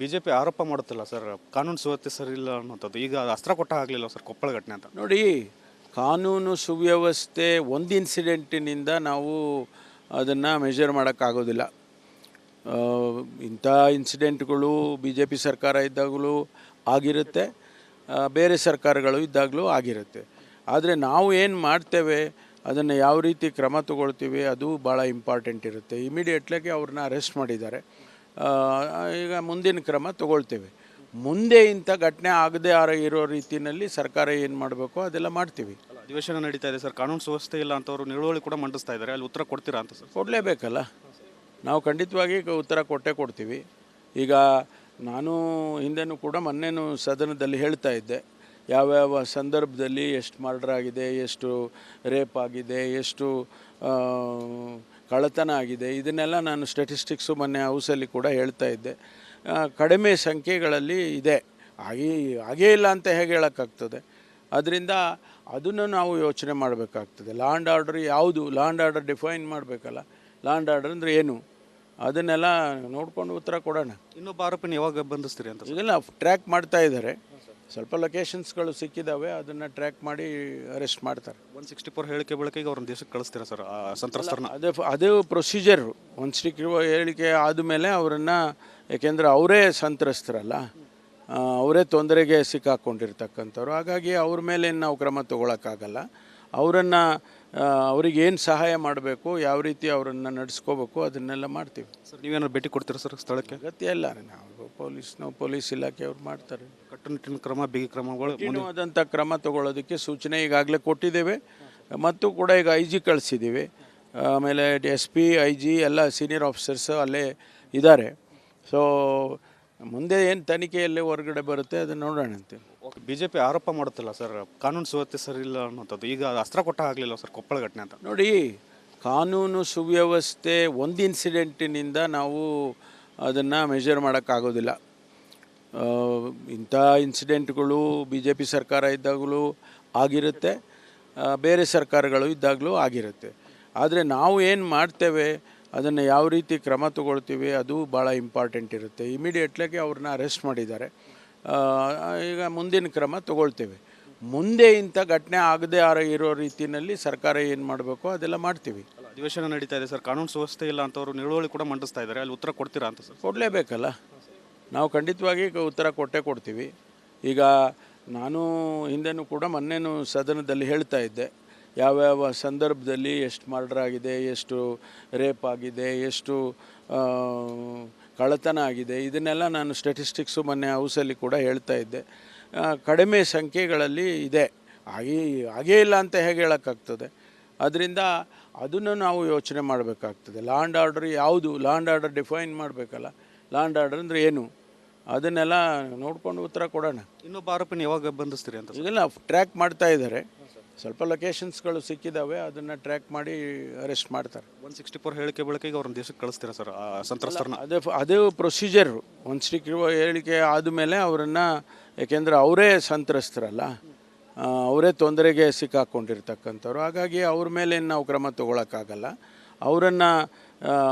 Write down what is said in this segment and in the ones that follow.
BJP ಆರೋಪ ಮಾಡುತ್ತಿಲ್ಲ sir. ಕಾನೂನು ಸುವ್ಯವಸ್ಥೆ ಸರಿ ಇಲ್ಲ ಅನ್ನೋಂಥದ್ದು ಈಗ ಅಸ್ತ್ರ ಕೊಟ್ಟ ಆಗಲಿಲ್ಲ ಸರ್ ಕೊಪ್ಪಳ ಘಟನೆ ಅಂತ. ನೋಡಿ, ಕಾನೂನು ಸುವ್ಯವಸ್ಥೆ ಒಂದು ಇನ್ಸಿಡೆಂಟಿನಿಂದ ನಾವು ಅದನ್ನು ಮೆಜರ್ ಮಾಡೋಕ್ಕಾಗೋದಿಲ್ಲ. ಇಂಥ ಇನ್ಸಿಡೆಂಟ್ಗಳು ಬಿ ಜೆ ಪಿ ಸರ್ಕಾರ ಇದ್ದಾಗಲೂ ಆಗಿರುತ್ತೆ. ಬೇರೆ ಸರ್ಕಾರಗಳು ಇದ್ದಾಗಲೂ ಆಗಿರುತ್ತೆ. ಆದರೆ ನಾವು ಏನು ಮಾಡ್ತೇವೆ, ಅದನ್ನು ಯಾವ ರೀತಿ ಕ್ರಮ ತಗೊಳ್ತೀವಿ, ಅದು ಭಾಳ ಇಂಪಾರ್ಟೆಂಟ್ ಇರುತ್ತೆ. ಇಮಿಡಿಯೇಟ್ಲಾಗಿ ಅವ್ರನ್ನ ಅರೆಸ್ಟ್ ಮಾಡಿದ್ದಾರೆ. ಈಗ ಮುಂದಿನ ಕ್ರಮ ತಗೊಳ್ತೇವೆ. ಮುಂದೆ ಇಂಥ ಘಟನೆ ಆಗದೆ ಆರ ಇರೋ ರೀತಿಯಲ್ಲಿ ಸರ್ಕಾರ ಏನು ಮಾಡಬೇಕು ಅದೆಲ್ಲ ಮಾಡ್ತೀವಿ. ಅಧಿವೇಶನ ನಡೀತಾ ಇದೆ ಸರ್. ಕಾನೂನು ಸುವ್ಯವಸ್ಥೆ ಇಲ್ಲ ಅಂತವರು ನಿಳುವಳಿ ಕೂಡ ಮಂಡಿಸ್ತಾ ಇದ್ದಾರೆ. ಅಲ್ಲಿ ಉತ್ತರ ಕೊಡ್ತೀರಾ ಅಂತ ಸರ್? ಕೊಡಲೇಬೇಕಲ್ಲ. ನಾವು ಖಂಡಿತವಾಗಿ ಉತ್ತರ ಕೊಟ್ಟೇ ಕೊಡ್ತೀವಿ. ಈಗ ನಾನು ಹಿಂದೆನೂ ಕೂಡ ಮೊನ್ನೆನೂ ಸದನದಲ್ಲಿ ಹೇಳ್ತಾ ಇದ್ದೆ. ಯಾವ್ಯಾವ ಸಂದರ್ಭದಲ್ಲಿ ಎಷ್ಟು ಮರ್ಡರ್ ಆಗಿದೆ ಎಷ್ಟು ರೇಪ್ ಆಗಿದೆ ಎಷ್ಟು ಕಳ್ಳತನ ಆಗಿದೆ. ಇದನ್ನೆಲ್ಲ ನಾನು ಸ್ಟ್ಯಾಟಿಸ್ಟಿಕ್ಸು ಮೊನ್ನೆ ಹೌಸಲ್ಲಿ ಕೂಡ ಹೇಳ್ತಾ ಇದ್ದೆ. ಕಡಿಮೆ ಸಂಖ್ಯೆಗಳಲ್ಲಿ ಇದೆ. ಹಾಗೇ ಹಾಗೇ ಇಲ್ಲ ಅಂತ ಹೇಗೆ ಹೇಳೋಕ್ಕಾಗ್ತದೆ? ಅದರಿಂದ ಅದನ್ನು ನಾವು ಯೋಚನೆ ಮಾಡಬೇಕಾಗ್ತದೆ. ಲ್ಯಾಂಡ್ ಆರ್ಡರ್ ಯಾವುದು? ಲ್ಯಾಂಡ್ ಆರ್ಡರ್ ಡಿಫೈನ್ ಮಾಡಬೇಕಲ್ಲ. ಲ್ಯಾಂಡ್ ಆರ್ಡರ್ ಅಂದರೆ ಏನು? ಅದನ್ನೆಲ್ಲ ನೋಡ್ಕೊಂಡು ಉತ್ತರ ಕೊಡೋಣ. ಇನ್ನೊಬ್ಬ ಆರೋಪಿನ ಯಾವಾಗ ಬಂಧಿಸ್ತೀರಿ ಅಂತ ಇದೆಲ್ಲ ಟ್ರ್ಯಾಕ್ ಮಾಡ್ತಾ ಇದ್ದಾರೆ. ಸ್ವಲ್ಪ ಲೊಕೇಶನ್ಸ್ಗಳು ಸಿಕ್ಕಿದ್ದಾವೆ ಅದನ್ನು ಟ್ರ್ಯಾಕ್ ಮಾಡಿ ಅರೆಸ್ಟ್ ಮಾಡ್ತಾರೆ. ಒನ್ ಸಿಕ್ಸ್ಟಿ ಫೋರ್ ಹೇಳಿಕೆ ಬಳಿಕ ಈಗ ಅವ್ರನ್ನ ದೇಶಕ್ಕೆ ಕಳಿಸ್ತೀರಾ ಸರ್ ಸಂತ್ರಸ್ತರನ್ನ? ಅದೇ ಅದೇ ಪ್ರೊಸೀಜರ್ ಒನ್ ಸ್ಟಿಕ್ ಹೇಳಿಕೆ ಆದಮೇಲೆ ಅವರನ್ನು ಏಕೆಂದರೆ ಅವರೇ ಸಂತ್ರಸ್ತರಲ್ಲ ಅವರೇ ತೊಂದರೆಗೆ ಸಿಕ್ಕಾಕೊಂಡಿರ್ತಕ್ಕಂಥವ್ರು. ಹಾಗಾಗಿ ಅವ್ರ ಮೇಲೆ ನಾವು ಕ್ರಮ ತೊಗೊಳಕ್ಕಾಗಲ್ಲ. ಅವರನ್ನು ಅವ್ರಿಗೆ ಏನು ಸಹಾಯ ಮಾಡಬೇಕು ಯಾವ ರೀತಿ ಅವರನ್ನು ನಡೆಸ್ಕೋಬೇಕು ಅದನ್ನೆಲ್ಲ ಮಾಡ್ತೀವಿ. ಸರ್ ನೀವೇನಾದ್ರು ಭೇಟಿ ಕೊಡ್ತೀರಾ ಸರ್ ಸ್ಥಳಕ್ಕೆ? ಅಗತ್ಯ ಇಲ್ಲ ನಾವು ಪೊಲೀಸ್ ನಾವು ಪೊಲೀಸ್ ಇಲಾಖೆಯವ್ರು ಮಾಡ್ತಾರೆ. ಕಟ್ಟುನಿಟ್ಟಿನ ಕ್ರಮ ಬಿಗಿ ಕ್ರಮಗಳು ಕಠಿಣವಾದಂಥ ಕ್ರಮ ತಗೊಳ್ಳೋದಕ್ಕೆ ಸೂಚನೆ ಈಗಾಗಲೇ ಕೊಟ್ಟಿದ್ದೇವೆ. ಮತ್ತು ಕೂಡ ಈಗ ಐ ಜಿ ಕಳಿಸಿದ್ದೀವಿ. ಆಮೇಲೆ ಎಸ್ ಪಿ ಐ ಜಿ ಎಲ್ಲ ಸೀನಿಯರ್ ಆಫೀಸರ್ಸ್ ಅಲ್ಲೇ ಇದ್ದಾರೆ. ಸೊ ಮುಂದೆ ಏನು ತನಿಖೆಯಲ್ಲಿ ಹೊರಗಡೆ ಬರುತ್ತೆ ಅದನ್ನು ನೋಡೋಣಂತೆ ಬಿಜೆಪಿ ಆರೋಪ ಮಾಡುತ್ತಿಲ್ಲ ಸರ್ ಕಾನೂನು ಸುವ್ಯವಸ್ಥೆ ಸರಿ ಇಲ್ಲ ಅನ್ನೋಂಥದ್ದು ಈಗ ಅಸ್ತ್ರ ಕೊಟ್ಟ ಆಗಲಿಲ್ಲ ಸರ್ ಕೊಪ್ಪಳ ಘಟನೆ ಅಂತ. ನೋಡಿ ಕಾನೂನು ಸುವ್ಯವಸ್ಥೆ ಒಂದು ಇನ್ಸಿಡೆಂಟಿನಿಂದ ನಾವು ಅದನ್ನು ಮೆಷರ್ ಮಾಡೋಕ್ಕಾಗೋದಿಲ್ಲ ಇಂಥ ಇನ್ಸಿಡೆಂಟ್ಗಳು ಬಿ ಜೆ ಪಿ ಸರ್ಕಾರ ಇದ್ದಾಗಲೂ ಆಗಿರುತ್ತೆ. ಬೇರೆ ಸರ್ಕಾರಗಳು ಇದ್ದಾಗಲೂ ಆಗಿರುತ್ತೆ. ಆದರೆ ನಾವು ಏನು ಮಾಡ್ತೇವೆ, ಅದನ್ನು ಯಾವ ರೀತಿ ಕ್ರಮ ತಗೊಳ್ತೀವಿ, ಅದು ಭಾಳ ಇಂಪಾರ್ಟೆಂಟ್ ಇರುತ್ತೆ. ಇಮಿಡಿಯೇಟ್ಲಾಗಿ ಅವ್ರನ್ನ ಅರೆಸ್ಟ್ ಮಾಡಿದ್ದಾರೆ. ಈಗ ಮುಂದಿನ ಕ್ರಮ ತಗೊಳ್ತೇವೆ. ಮುಂದೆ ಇಂಥ ಘಟನೆ ಆಗದೆ ಇರೋ ರೀತಿಯಲ್ಲಿ ಸರ್ಕಾರ ಏನು ಮಾಡಬೇಕು ಅದೆಲ್ಲ ಮಾಡ್ತೀವಿ. ಅಧಿವೇಶನ ನಡೀತಾ ಇದೆ ಸರ್. ಕಾನೂನು ಸುವ್ಯವಸ್ಥೆ ಇಲ್ಲ ಅಂತವರು ನಿಲುವಳಿ ಕೂಡ ಮಂಡಿಸ್ತಾ ಇದ್ದಾರೆ. ಅಲ್ಲಿ ಉತ್ತರ ಕೊಡ್ತೀರಾ ಅಂತ ಸರ್? ಕೊಡಲೇಬೇಕಲ್ಲ. ನಾವು ಖಂಡಿತವಾಗಿ ಉತ್ತರ ಕೊಟ್ಟೇ ಕೊಡ್ತೀವಿ. ಈಗ ನಾನು ಹಿಂದೆನೂ ಕೂಡ ಮೊನ್ನೆನೂ ಸದನದಲ್ಲಿ ಹೇಳ್ತಾ ಇದ್ದೆ. ಯಾವ್ಯಾವ ಸಂದರ್ಭದಲ್ಲಿ ಎಷ್ಟು ಮರ್ಡರ್ ಆಗಿದೆ ಎಷ್ಟು ರೇಪ್ ಆಗಿದೆ, ಎಷ್ಟು ಕಳ್ಳತನ ಆಗಿದೆ, ಇದನ್ನೆಲ್ಲ ನಾನು ಸ್ಟ್ಯಾಟಿಸ್ಟಿಕ್ಸು ಮೊನ್ನೆ ಹೌಸಲ್ಲಿ ಕೂಡ ಹೇಳ್ತಾ ಇದ್ದೆ. ಕಡಿಮೆ ಸಂಖ್ಯೆಗಳಲ್ಲಿ ಇದೆ. ಹಾಗೇ ಹಾಗೇ ಇಲ್ಲ ಅಂತ ಹೇಗೆ ಹೇಳೋಕ್ಕಾಗ್ತದೆ? ಅದರಿಂದ ಅದನ್ನು ನಾವು ಯೋಚನೆ ಮಾಡಬೇಕಾಗ್ತದೆ. ಲ್ಯಾಂಡ್ ಆರ್ಡರ್ ಯಾವುದು? ಲ್ಯಾಂಡ್ ಆರ್ಡರ್ ಡಿಫೈನ್ ಮಾಡಬೇಕಲ್ಲ. ಲ್ಯಾಂಡ್ ಆರ್ಡರ್ ಅಂದರೆ ಏನು? ಅದನ್ನೆಲ್ಲ ನೋಡ್ಕೊಂಡು ಉತ್ತರ ಕೊಡೋಣ. ಇನ್ನೊಬ್ಬ ಆರೋಪಿನ ಯಾವಾಗ ಬಂಧಿಸ್ತೀರಿ ಅಂತ ಇದೆಲ್ಲ ಟ್ರ್ಯಾಕ್ ಮಾಡ್ತಾ ಇದ್ದಾರೆ. ಸ್ವಲ್ಪ ಲೊಕೇಶನ್ಸ್ಗಳು ಸಿಕ್ಕಿದ್ದಾವೆ ಅದನ್ನು ಟ್ರ್ಯಾಕ್ ಮಾಡಿ ಅರೆಸ್ಟ್ ಮಾಡ್ತಾರೆ. ಒನ್ ಸಿಕ್ಸ್ಟಿ ಫೋರ್ ಹೇಳಿಕೆ ಬಳಿಕ ಈಗ ಅವ್ರನ್ನ ದೇಶಕ್ಕೆ ಕಳಿಸ್ತೀರಾ ಸರ್ ಆ ಸಂತ್ರಸ್ತರನ್ನ? ಅದೇ ಅದೇ ಪ್ರೊಸೀಜರು ಒನ್ ಸ್ಟಿಕ್ ಹೇಳಿಕೆ ಆದಮೇಲೆ ಅವರನ್ನು ಏಕೆಂದರೆ ಅವರೇ ಸಂತ್ರಸ್ತರಲ್ಲ. ಅವರೇ ತೊಂದರೆಗೆ ಸಿಕ್ಕಾಕ್ಕೊಂಡಿರ್ತಕ್ಕಂಥವ್ರು ಹಾಗಾಗಿ ಅವ್ರ ಮೇಲೆ ನಾವು ಕ್ರಮ ತೊಗೊಳಕ್ಕಾಗಲ್ಲ. ಅವರನ್ನು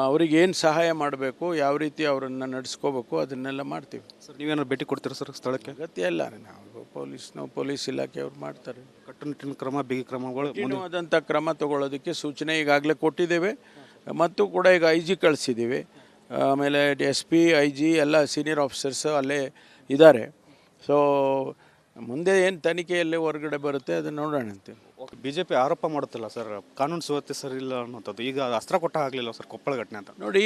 ಅವ್ರಿಗೆ ಏನು ಸಹಾಯ ಮಾಡಬೇಕು ಯಾವ ರೀತಿ ಅವರನ್ನು ನಡೆಸ್ಕೋಬೇಕು ಅದನ್ನೆಲ್ಲ ಮಾಡ್ತೀವಿ. ಸರ್ ನೀವೇನಾದ್ರು ಭೇಟಿ ಕೊಡ್ತೀರಾ ಸರ್ ಸ್ಥಳಕ್ಕೆ? ಅಗತ್ಯ ಇಲ್ಲ. ನಾವು ಪೊಲೀಸ್ ನಾವು ಪೊಲೀಸ್ ಇಲಾಖೆಯವ್ರು ಮಾಡ್ತಾರೆ. ಕಟ್ಟುನಿಟ್ಟಿನ ಕ್ರಮ ಬಿಗಿ ಕ್ರಮಗಳು ಆದಂಥ ಕ್ರಮ ತಗೊಳ್ಳೋದಕ್ಕೆ ಸೂಚನೆ ಈಗಾಗಲೇ ಕೊಟ್ಟಿದ್ದೇವೆ. ಮತ್ತು ಕೂಡ ಈಗ ಐ ಜಿ ಕಳಿಸಿದ್ದೀವಿ. ಆಮೇಲೆ ಎಸ್ ಪಿ ಐ ಜಿ ಎಲ್ಲ ಸೀನಿಯರ್ ಆಫೀಸರ್ಸ್ ಅಲ್ಲೇ ಇದ್ದಾರೆ. ಸೊ ಮುಂದೆ ಏನು ತನಿಖೆಯಲ್ಲಿ ಹೊರಗಡೆ ಬರುತ್ತೆ ಅದನ್ನು ನೋಡೋಣಂತೆ ಬಿಜೆಪಿ ಆರೋಪ ಮಾಡುತ್ತಲ್ಲ ಸರ್ ಕಾನೂನು ಸುವ್ಯವಸ್ಥೆ ಸರಿ ಇಲ್ಲ ಅನ್ನೋಂಥದ್ದು ಈಗ ಅಸ್ತ್ರ ಕೊಟ್ಟ ಆಗಲಿಲ್ಲ ಸರ್ ಕೊಪ್ಪಳ ಘಟನೆ ಅಂತ. ನೋಡಿ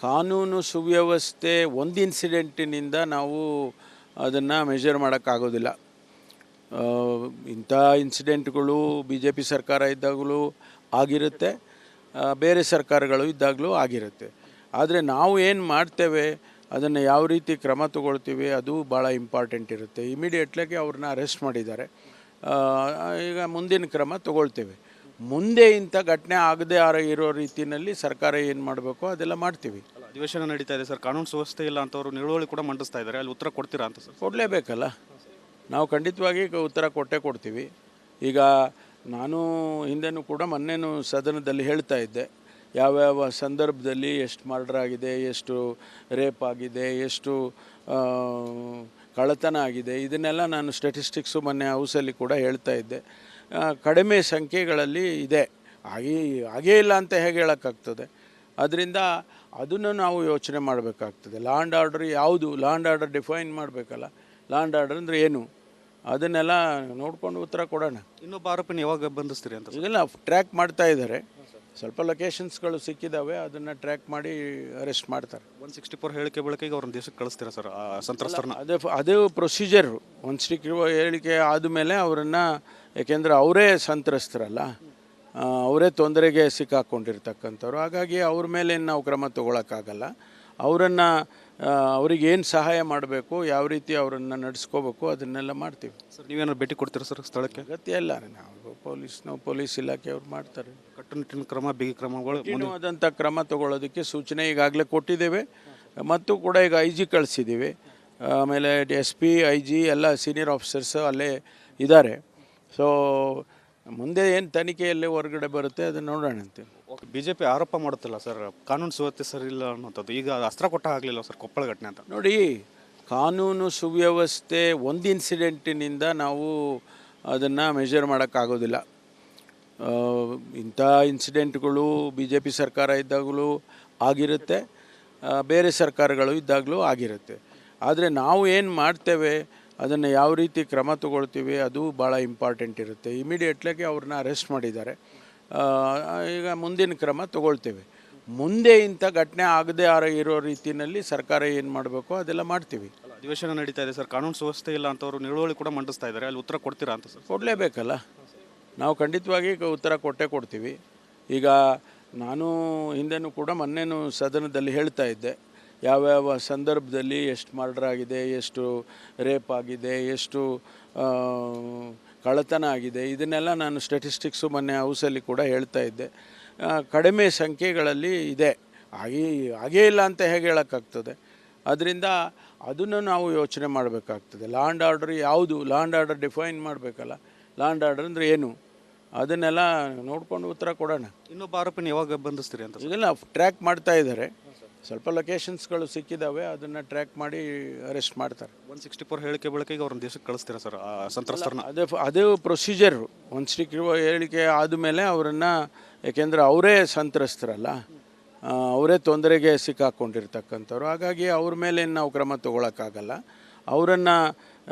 ಕಾನೂನು ಸುವ್ಯವಸ್ಥೆ ಒಂದು ಇನ್ಸಿಡೆಂಟಿನಿಂದ ನಾವು ಅದನ್ನು ಮೆಜರ್ ಮಾಡೋಕ್ಕಾಗೋದಿಲ್ಲ. ಇಂಥ ಇನ್ಸಿಡೆಂಟ್ಗಳು ಬಿ ಜೆ ಪಿ ಸರ್ಕಾರ ಇದ್ದಾಗಲೂ ಆಗಿರುತ್ತೆ. ಬೇರೆ ಸರ್ಕಾರಗಳು ಇದ್ದಾಗಲೂ ಆಗಿರುತ್ತೆ. ಆದರೆ ನಾವು ಏನು ಮಾಡ್ತೇವೆ ಅದನ್ನು ಯಾವ ರೀತಿ ಕ್ರಮ ತಗೊಳ್ತೀವಿ ಅದು ಭಾಳ ಇಂಪಾರ್ಟೆಂಟ್ ಇರುತ್ತೆ. ಇಮಿಡಿಯೇಟ್ಲಾಗಿ ಅವ್ರನ್ನ ಅರೆಸ್ಟ್ ಮಾಡಿದ್ದಾರೆ. ಈಗ ಮುಂದಿನ ಕ್ರಮ ತಗೊಳ್ತೇವೆ. ಮುಂದೆ ಇಂಥ ಘಟನೆ ಆಗದೆ ಇರೋ ರೀತಿಯಲ್ಲಿ ಸರ್ಕಾರ ಏನು ಮಾಡಬೇಕು ಅದೆಲ್ಲ ಮಾಡ್ತೀವಿ. ಅಧಿವೇಶನ ನಡೀತಾ ಇದೆ ಸರ್. ಕಾನೂನು ಸುವ್ಯವಸ್ಥೆ ಇಲ್ಲ ಅಂತವರು ನಿಲುವಳಿ ಕೂಡ ಮಂಡಿಸ್ತಾ ಇದ್ದಾರೆ. ಅಲ್ಲಿ ಉತ್ತರ ಕೊಡ್ತೀರಾ ಅಂತ ಸರ್? ಕೊಡಲೇಬೇಕಲ್ಲ. ನಾವು ಖಂಡಿತವಾಗಿ ಉತ್ತರ ಕೊಟ್ಟೇ ಕೊಡ್ತೀವಿ. ಈಗ ನಾನು ಹಿಂದೆನೂ ಕೂಡ ಮೊನ್ನೆನೂ ಸದನದಲ್ಲಿ ಹೇಳ್ತಾ ಇದ್ದೆ. ಯಾವ್ಯಾವ ಸಂದರ್ಭದಲ್ಲಿ ಎಷ್ಟು ಮರ್ಡರ್ ಆಗಿದೆ ಎಷ್ಟು ರೇಪ್ ಆಗಿದೆ ಎಷ್ಟು ಕಳ್ಳತನ ಆಗಿದೆ ಇದನ್ನೆಲ್ಲ ನಾನು ಸ್ಟೆಟಿಸ್ಟಿಕ್ಸು ಮೊನ್ನೆ ಹೌಸಲ್ಲಿ ಕೂಡ ಹೇಳ್ತಾ ಇದ್ದೆ. ಕಡಿಮೆ ಸಂಖ್ಯೆಗಳಲ್ಲಿ ಇದೆ. ಹಾಗೇ ಹಾಗೇ ಇಲ್ಲ ಅಂತ ಹೇಗೆ ಹೇಳೋಕ್ಕಾಗ್ತದೆ? ಅದರಿಂದ ಅದನ್ನು ನಾವು ಯೋಚನೆ ಮಾಡಬೇಕಾಗ್ತದೆ. ಲ್ಯಾಂಡ್ ಆರ್ಡರ್ ಯಾವುದು? ಲ್ಯಾಂಡ್ ಆರ್ಡರ್ ಡಿಫೈನ್ ಮಾಡಬೇಕಲ್ಲ. ಲ್ಯಾಂಡ್ ಆರ್ಡರ್ ಅಂದರೆ ಏನು? ಅದನ್ನೆಲ್ಲ ನೋಡ್ಕೊಂಡು ಉತ್ತರ ಕೊಡೋಣ. ಇನ್ನೊಬ್ಬ ಆರೋಪಿನ ಯಾವಾಗ ಬಂಧಿಸ್ತೀರಿ ಅಂತ ಇದೆಲ್ಲ ಟ್ರ್ಯಾಕ್ ಮಾಡ್ತಾ ಇದ್ದಾರೆ. ಸ್ವಲ್ಪ ಲೊಕೇಶನ್ಸ್ಗಳು ಸಿಕ್ಕಿದ್ದಾವೆ ಅದನ್ನು ಟ್ರ್ಯಾಕ್ ಮಾಡಿ ಅರೆಸ್ಟ್ ಮಾಡ್ತಾರೆ. ಒನ್ ಸಿಕ್ಸ್ಟಿ ಫೋರ್ ಹೇಳಿಕೆ ಬಳಕೆಗೆ ಅವ್ರನ್ನ ದೇಶಕ್ಕೆ ಕಳಿಸ್ತೀರಾ ಸರ್ ಆ ಸಂತ್ರಸ್ತರನ್ನ? ಅದೇ ಅದೇ ಪ್ರೊಸೀಜರ್ ಸಿಕ್ಸ್ಟಿ ಫೋರ್ ಹೇಳಿಕೆ ಆದಮೇಲೆ ಅವರನ್ನು ಯಾಕೆಂದರೆ ಅವರೇ ಸಂತ್ರಸ್ತರಲ್ಲ ಅವರೇ ತೊಂದರೆಗೆ ಸಿಕ್ಕಾಕ್ಕೊಂಡಿರ್ತಕ್ಕಂಥವ್ರು ಹಾಗಾಗಿ ಅವ್ರ ಮೇಲೆ ನಾವು ಕ್ರಮ ತಗೊಳಕ್ಕಾಗಲ್ಲ. ಅವರನ್ನು ಅವ್ರಿಗೆ ಏನು ಸಹಾಯ ಮಾಡಬೇಕು ಯಾವ ರೀತಿ ಅವರನ್ನು ನಡೆಸ್ಕೋಬೇಕು ಅದನ್ನೆಲ್ಲ ಮಾಡ್ತೀವಿ. ಸರ್ ನೀವೇನಾದ್ರು ಭೇಟಿ ಕೊಡ್ತೀರಾ ಸರ್ ಸ್ಥಳಕ್ಕೆ? ಅಗತ್ಯ ಇಲ್ಲ. ನಾವು ಪೊಲೀಸ್ನೋ ಪೊಲೀಸ್ ಇಲಾಖೆಯವ್ರು ಮಾಡ್ತಾರೆ. ಕಟ್ಟುನಿಟ್ಟಿನ ಕ್ರಮ ಬಿಗಿ ಕ್ರಮಗಳು ಮುಂದುವಾದಂಥ ಕ್ರಮ ತಗೊಳ್ಳೋದಕ್ಕೆ ಸೂಚನೆ ಈಗಾಗಲೇ ಕೊಟ್ಟಿದ್ದೇವೆ. ಮತ್ತು ಕೂಡ ಈಗ ಐ ಜಿ ಕಳಿಸಿದ್ದೀವಿ. ಆಮೇಲೆ ಎಸ್ ಪಿ ಐ ಜಿ ಎಲ್ಲ ಸೀನಿಯರ್ ಆಫೀಸರ್ಸ್ ಅಲ್ಲೇ ಇದ್ದಾರೆ. ಸೊ ಮುಂದೆ ಏನು ತನಿಖೆಯಲ್ಲಿ ಹೊರಗಡೆ ಬರುತ್ತೆ ಅದನ್ನು ನೋಡೋಣಂತೆ ಬಿ ಜೆ ಪಿ ಆರೋಪ ಮಾಡುತ್ತಿಲ್ಲ ಸರ್ ಕಾನೂನು ಸುವ್ಯವಸ್ಥೆ ಸರಿ ಇಲ್ಲ ಅನ್ನೋಂಥದ್ದು ಈಗ ಅಸ್ತ್ರ ಕೊಟ್ಟ ಆಗಲಿಲ್ಲ ಸರ್ ಕೊಪ್ಪಳ ಘಟನೆ ಅಂತ. ನೋಡಿ ಕಾನೂನು ಸುವ್ಯವಸ್ಥೆ ಒಂದು ಇನ್ಸಿಡೆಂಟಿನಿಂದ ನಾವು ಅದನ್ನು ಮೆಜರ್ ಮಾಡೋಕ್ಕಾಗೋದಿಲ್ಲ. ಇಂಥ ಇನ್ಸಿಡೆಂಟ್ಗಳು ಬಿ ಜೆ ಪಿ ಸರ್ಕಾರ ಇದ್ದಾಗಲೂ ಆಗಿರುತ್ತೆ. ಬೇರೆ ಸರ್ಕಾರಗಳು ಇದ್ದಾಗಲೂ ಆಗಿರುತ್ತೆ. ಆದರೆ ನಾವು ಏನು ಮಾಡ್ತೇವೆ ಅದನ್ನು ಯಾವ ರೀತಿ ಕ್ರಮ ತಗೊಳ್ತೀವಿ ಅದು ಭಾಳ ಇಂಪಾರ್ಟೆಂಟ್ ಇರುತ್ತೆ. ಇಮಿಡಿಯೇಟ್ಲಾಗಿ ಅವ್ರನ್ನ ಅರೆಸ್ಟ್ ಮಾಡಿದ್ದಾರೆ. ಈಗ ಮುಂದಿನ ಕ್ರಮ ತಗೊಳ್ತೇವೆ. ಮುಂದೆ ಇಂಥ ಘಟನೆ ಆಗದೆ ಇರೋ ರೀತಿಯಲ್ಲಿ ಸರ್ಕಾರ ಏನು ಮಾಡಬೇಕು ಅದೆಲ್ಲ ಮಾಡ್ತೀವಿ. ಅಧಿವೇಶನ ನಡೀತಾ ಇದೆ ಸರ್. ಕಾನೂನು ಸುವ್ಯವಸ್ಥೆ ಇಲ್ಲ ಅಂತವ್ರು ನಿಲುವಳಿ ಕೂಡ ಮಂಡಿಸ್ತಾ ಇದ್ದಾರೆ. ಅಲ್ಲಿ ಉತ್ತರ ಕೊಡ್ತೀರಾ ಅಂತ ಸರ್? ಕೊಡಲೇಬೇಕಲ್ಲ. ನಾವು ಖಂಡಿತವಾಗಿ ಉತ್ತರ ಕೊಟ್ಟೆ ಕೊಡ್ತೀವಿ. ಈಗ ನಾನು ಹಿಂದೆನೂ ಕೂಡ ಮೊನ್ನೆನೂ ಸದನದಲ್ಲಿ ಹೇಳ್ತಾ ಇದ್ದೆ. ಯಾವ್ಯಾವ ಸಂದರ್ಭದಲ್ಲಿ ಎಷ್ಟು ಮರ್ಡರ್ ಆಗಿದೆ ಎಷ್ಟು ರೇಪ್ ಆಗಿದೆ, ಎಷ್ಟು ಕಳ್ಳತನ ಆಗಿದೆ, ಇದನ್ನೆಲ್ಲ ನಾನು ಸ್ಟ್ಯಾಟಿಸ್ಟಿಕ್ಸು ಮೊನ್ನೆ ಹೌಸಲ್ಲಿ ಕೂಡ ಹೇಳ್ತಾ ಇದ್ದೆ. ಕಡಿಮೆ ಸಂಖ್ಯೆಗಳಲ್ಲಿ ಇದೆ. ಆಗಿ ಆಗೇ ಇಲ್ಲ ಅಂತ ಹೇಗೆ ಹೇಳೋಕ್ಕಾಗ್ತದೆ? ಅದರಿಂದ ಅದನ್ನು ನಾವು ಯೋಚನೆ ಮಾಡಬೇಕಾಗ್ತದೆ. ಲ್ಯಾಂಡ್ ಆರ್ಡರ್ ಯಾವುದು? ಲ್ಯಾಂಡ್ ಆರ್ಡರ್ ಡಿಫೈನ್ ಮಾಡಬೇಕಲ್ಲ. ಲ್ಯಾಂಡ್ ಆರ್ಡರ್ ಅಂದರೆ ಏನು? ಅದನ್ನೆಲ್ಲ ನೋಡ್ಕೊಂಡು ಉತ್ತರ ಕೊಡೋಣ. ಇನ್ನೊಬ್ಬ ಆರೋಪಿನ ಯಾವಾಗ ಬಂಧಿಸ್ತೀರಿ ಅಂತ ಇದೆಲ್ಲ ಟ್ರ್ಯಾಕ್ ಮಾಡ್ತಾ ಇದ್ದಾರೆ. ಸ್ವಲ್ಪ ಲೊಕೇಶನ್ಸ್ಗಳು ಸಿಕ್ಕಿದ್ದಾವೆ ಅದನ್ನು ಟ್ರ್ಯಾಕ್ ಮಾಡಿ ಅರೆಸ್ಟ್ ಮಾಡ್ತಾರೆ. ಒನ್ ಸಿಕ್ಸ್ಟಿ ಫೋರ್ ಹೇಳಿಕೆ ಬಳಕೆಗೆ ಅವ್ರನ್ನ ದೇಶಕ್ಕೆ ಕಳಿಸ್ತೀರಾ ಸರ್ ಆ ಸಂತ್ರಸ್ತರನ್ನ? ಅದೇ ಅದೇ ಪ್ರೊಸೀಜರ್ ಸಿಕ್ಸ್ಟಿ ಫೋರ್ ಹೇಳಿಕೆ ಆದಮೇಲೆ ಅವರನ್ನು ಯಾಕೆಂದರೆ ಅವರೇ ಸಂತ್ರಸ್ತರಲ್ಲ ಅವರೇ ತೊಂದರೆಗೆ ಸಿಕ್ಕಾಕೊಂಡಿರ್ತಕ್ಕಂಥವ್ರು. ಹಾಗಾಗಿ ಅವ್ರ ಮೇಲೆ ನಾವು ಕ್ರಮ ತಗೊಳಕ್ಕಾಗಲ್ಲ. ಅವರನ್ನು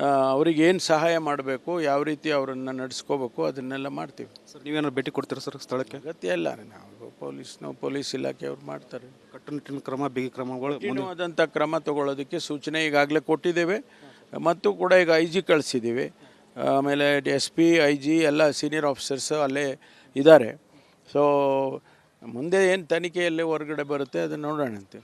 ಅವ್ರಿಗೆ ಏನು ಸಹಾಯ ಮಾಡಬೇಕು ಯಾವ ರೀತಿ ಅವರನ್ನು ನಡೆಸ್ಕೋಬೇಕು ಅದನ್ನೆಲ್ಲ ಮಾಡ್ತೀವಿ. ಸರ್ ನೀವೇನಾದ್ರು ಭೇಟಿ ಕೊಡ್ತೀರಾ ಸರ್ ಸ್ಥಳಕ್ಕೆ? ಅಗತ್ಯ ಇಲ್ಲ ನಾವು ಪೊಲೀಸ್ನೋ ಪೊಲೀಸ್ ಇಲಾಖೆಯವ್ರು ಮಾಡ್ತಾರೆ. ಕಟ್ಟುನಿಟ್ಟಿನ ಕ್ರಮ ಬಿಗಿ ಕ್ರಮಗಳು ಆದಂಥ ಕ್ರಮ ತಗೊಳ್ಳೋದಕ್ಕೆ ಸೂಚನೆ ಈಗಾಗಲೇ ಕೊಟ್ಟಿದ್ದೇವೆ. ಮತ್ತು ಕೂಡ ಈಗ ಐ ಜಿ ಕಳಿಸಿದ್ದೀವಿ. ಆಮೇಲೆ ಎಸ್ ಪಿ ಐ ಜಿ ಎಲ್ಲ ಸೀನಿಯರ್ ಆಫೀಸರ್ಸ್ ಅಲ್ಲೇ ಇದ್ದಾರೆ. ಸೊ ಮುಂದೆ ಏನು ತನಿಖೆಯಲ್ಲಿ ಹೊರಗಡೆ ಬರುತ್ತೆ ಅದನ್ನು ನೋಡೋಣಂತೆ.